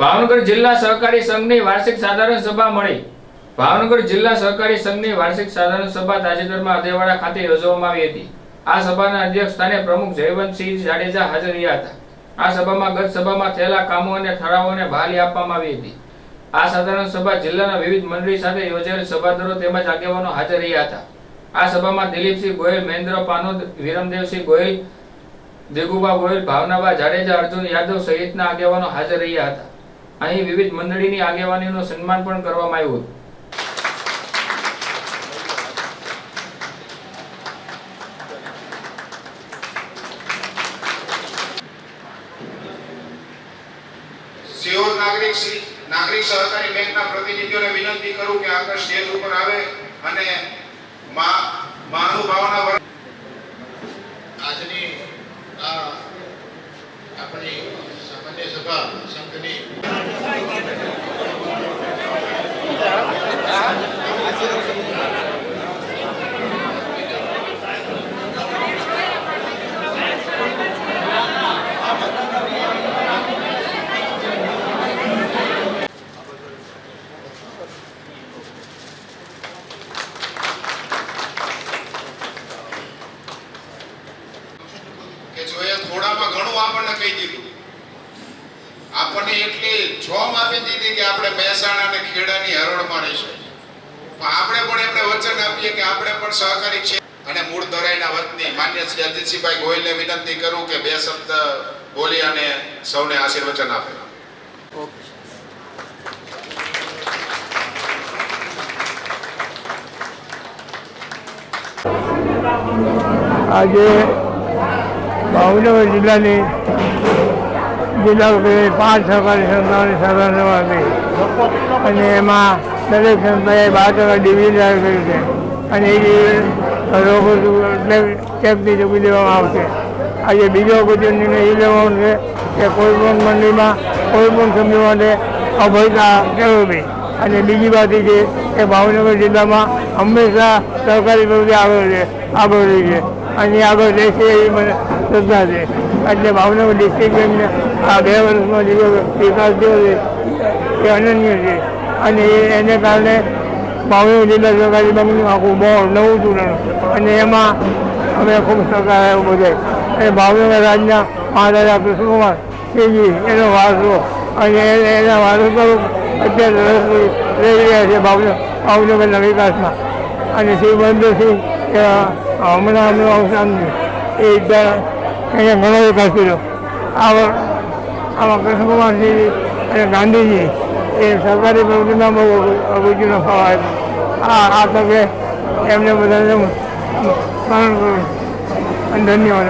ભાવનગર જિલ્લા સહકારી સંઘની વાર્ષિક સાધારણ સભા મળી. ભાવનગર જિલ્લા સહકારી સંઘની વાર્ષિક સાધારણ સભા તાજેતરમાં અદેવાડા ખાતે યોજવામાં આવી હતી. આ સભાના અધ્યક્ષ સ્થાને પ્રમુખ જયવંતસિંહ જાડેજા હાજર રહ્યા હતા. આ સભામાં ગત સભામાં થયેલા કામો અને ઠરાવોને બહાલી આપવામાં આવી હતી. આ સાધારણ સભા જિલ્લાના વિવિધ મંડળી સાથે યોજાયેલ સભાદારો તેમજ આગેવાનો હાજર રહ્યા હતા. આ સભામાં દિલીપસિંહ ગોયલ, મહેન્દ્ર પાનોદ, વિરમદેવસિંહ ગોયલ, દેગુબા ગોયલ, ભાવનાબા જાડેજા, અર્જુન યાદવ સહિતના આગેવાનો હાજર રહ્યા હતા. અહીં વિવિધ મંડળીની આગેવાનીનું સન્માન પણ કરવામાં આવ્યું હતું. સિયોર નાગરિક શ્રી- નાગરિક સહકારી બેંકના પ્રતિનિધિઓને વિનંતી કરું કે આગળ સ્ટેજ ઉપર આવે અને મહાનુભાવના વર- આજની આ આપણી કે જોયા થોડામાં ઘણું આપણને કહી દીધું. આપણને એટલી જોમ આપી દીધી કે આપણે મહેસાણા અને ખેડાની હરોળમાં રહીશું. પણ આપણે પણ એમને વચન આપીએ કે આપણે પણ સહકારી છે. અને મૂળ દરાઈના વતની માન્ય શ્રી અજીતસિંહભાઈ ગોયલને વિનંતી કરું કે બે શબ્દ બોલી અને સૌને આશીર્વચન આપે. આજે ભાવનગર જિલ્લાની જિલ્લા પાંચ સહકારી સંસ્થાઓની સભા હતી અને એમાં દરેક સંસ્થાએ બાર ટકા ડિવિઝન જાહેર કર્યું છે. અને એ રોગો એટલે ટેક્સથી ચૂકી દેવામાં આવશે. આજે બીજો અગત્યનો નિર્ણય એ લેવાનો છે કે કોઈ પણ મંડળીમાં કોઈ પણ માટે અભયતા કેળવવી અને બીજી વાત છે કે ભાવનગર જિલ્લામાં હંમેશા સહકારી પ્રવૃત્તિ આગળ છે આગળ રહી છે. અને આગળ રહેશે એવી મને શ્રદ્ધા છે. એટલે ભાવનગર ડિસ્ટ્રિક્ટ બેંકને આ બે વર્ષમાં જે વિકાસ થયો છે. એ અનન્ય છે. અને એને કારણે ભાવનગર જિલ્લા સહકારી બેંકનું આખું બોર્ડ નવું ચૂંટણ અને એમાં અમે ખૂબ સહકાર આવ્યો બધે. અને ભાવનગર રાજના મહારાજા કૃષ્ણકુમાર સિંહજી, એનો વારસો. અને એના વારસો અત્યારે રસ લઈ રહ્યા છે ભાવનગર ભાવનગરના વિકાસમાં. અને શ્રી મહેન્દ્રસિંહ હમણાં એમનું અવસાન એ એને ઘણો વિકાસ કર્યો આવા વર- કૃષ્ણકુમારસિંહ અને ગાંધીજી એ સરકારી પ્રવૃત્તિમાં બહુ ફાળો આપ્યો આ આ તકે એમને બધાને સ્મરણ ધન્યવાદ